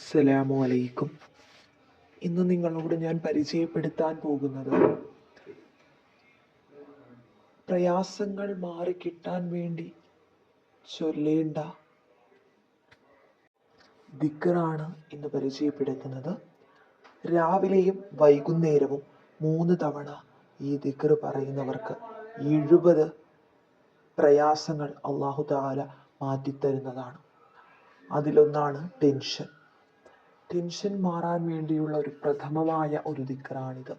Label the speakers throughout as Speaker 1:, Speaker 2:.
Speaker 1: അസ്സലാമു അലൈക്കും. ഇന്ന് നിങ്ങളോട് ഞാൻ പരിചയപ്പെടുത്താൻ പോകുന്നത് പ്രയാസങ്ങൾ മാറി കിട്ടാൻ വേണ്ടി ചൊല്ലേണ്ട ദിക്കറാണ് ഇന്ന് പരിചയപ്പെടുത്തുന്നത്. രാവിലെയും വൈകുന്നേരവും മൂന്ന് തവണ ഈ ദിക്കർ പറയുന്നവർക്ക് എഴുപത് പ്രയാസങ്ങൾ അള്ളാഹു താല മാറ്റിത്തരുന്നതാണ്. അതിലൊന്നാണ് ടെൻഷൻ. ടെൻഷൻ മാറാൻ വേണ്ടിയുള്ള ഒരു പ്രഥമമായ ഒരു ദിക്റാണിത്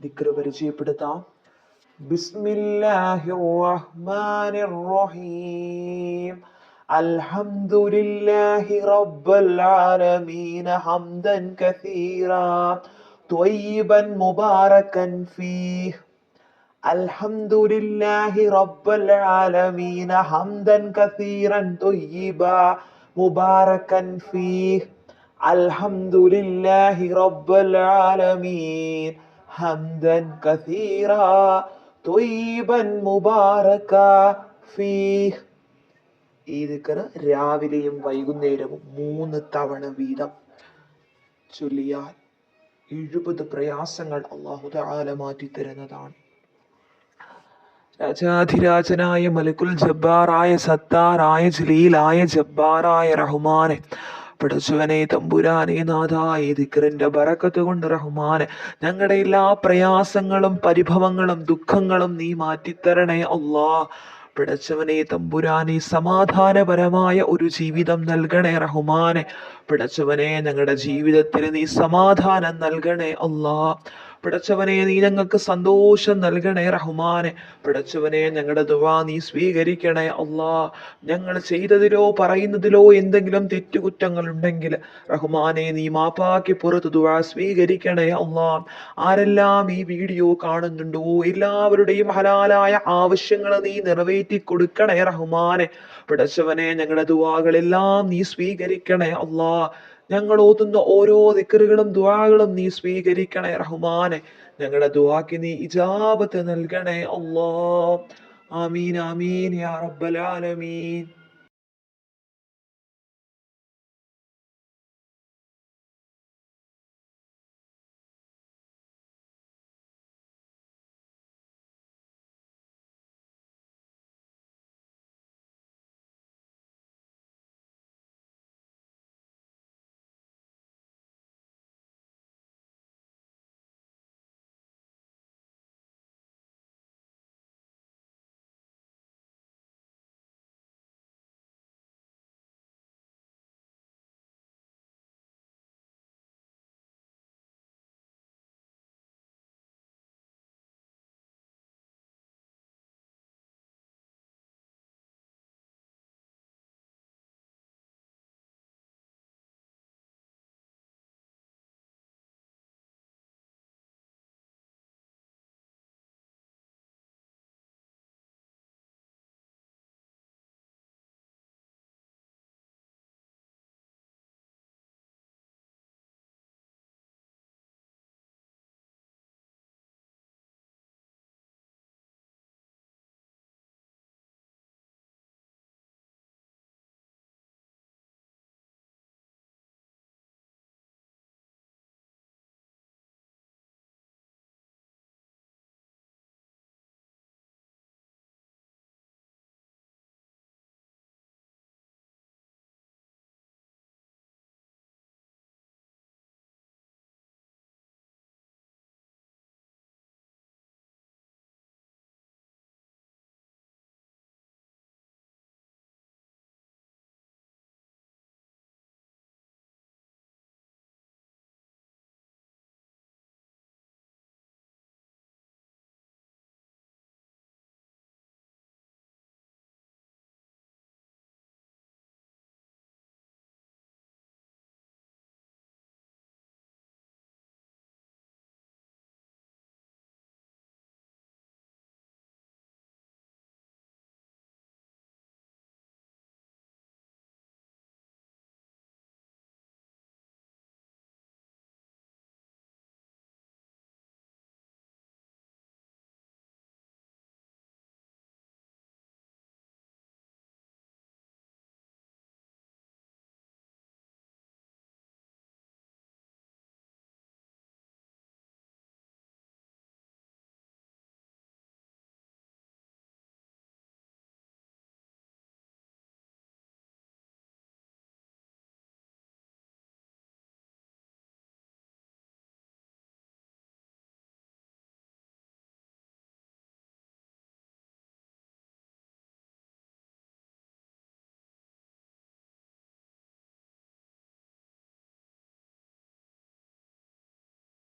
Speaker 1: ദിക്ർ പരിചയപ്പെടുത്താം ബിസ്മില്ലാഹിർ റഹ്മാനിർ റഹീം الحمد لله رب العالمين حمدا كثيرا طيبا مباركا فيه الحمد لله رب العالمين حمدا كثيرا طيبا مباركا فيه അൽഹംദുലില്ലാഹി റബ്ബൽ ആലമീൻ. ഹംദൻ കസീറ തൊയ്ബൻ മുബാറക ഫീഹ്. ഈ ദിക്കർ രാവിലെയും വൈകുന്നേരവും മൂന്ന് തവണ വീതം ചൊല്ലിയാൽ എഴുപത് പ്രയാസങ്ങൾ അള്ളാഹുദാല മാറ്റി തരുന്നതാണ്. രാജാധിരാജനായ മലക്കുൽ ജബ്ബാറായ സത്താറായ ജലീലായ ജബ്ബാറായ റഹ്മാനെ ദിക്കറിന്റെ ബറക്കത്ത് കൊണ്ട് റഹ്മാനെ ഞങ്ങളുടെ എല്ലാ പ്രയാസങ്ങളും പരിഭവങ്ങളും ദുഃഖങ്ങളും നീ മാറ്റിത്തരണേ അല്ലാ. പിടച്ചവനെ തമ്പുരാനെ സമാധാനപരമായ ഒരു ജീവിതം നൽകണേ റഹ്മാനെ. പിടച്ചവനെ ഞങ്ങളുടെ ജീവിതത്തിൽ നീ സമാധാനം നൽകണേ അല്ലാ. പിടച്ചവനെ നീ ഞങ്ങൾക്ക് സന്തോഷം നൽകണേ റഹ്മാനെ. പിടച്ചവനെ ഞങ്ങളുടെ ദുവാ നീ സ്വീകരിക്കണേ അള്ളാ ഞങ്ങൾ ചെയ്തതിലോ പറയുന്നതിലോ എന്തെങ്കിലും തെറ്റുകുറ്റങ്ങൾ ഉണ്ടെങ്കിൽ റഹ്മാനെ നീ മാപ്പാക്കി പുറത്ത് ദുവാ സ്വീകരിക്കണേ അള്ളാ ആരെല്ലാം ഈ വീഡിയോ കാണുന്നുണ്ടോ? എല്ലാവരുടെയും ഹലാലായ ആവശ്യങ്ങൾ നീ നിറവേറ്റി കൊടുക്കണേ റഹ്മാനെ. പിടച്ചവനെ ഞങ്ങളുടെ ദുവാകളെല്ലാം നീ സ്വീകരിക്കണേ അല്ലാ. ഞങ്ങൾ ഓതുന്ന ഓരോ ദിക്കറുകളും ദുആകളും നീ സ്വീകരിക്കണേ റഹ്മാനെ. ഞങ്ങളുടെ ദുആക്ക് നീ ഇജാബത്ത് നൽകണേ അള്ളാ ആമീൻ ആമീൻ യാ റബ്ബൽ ആലമീൻ.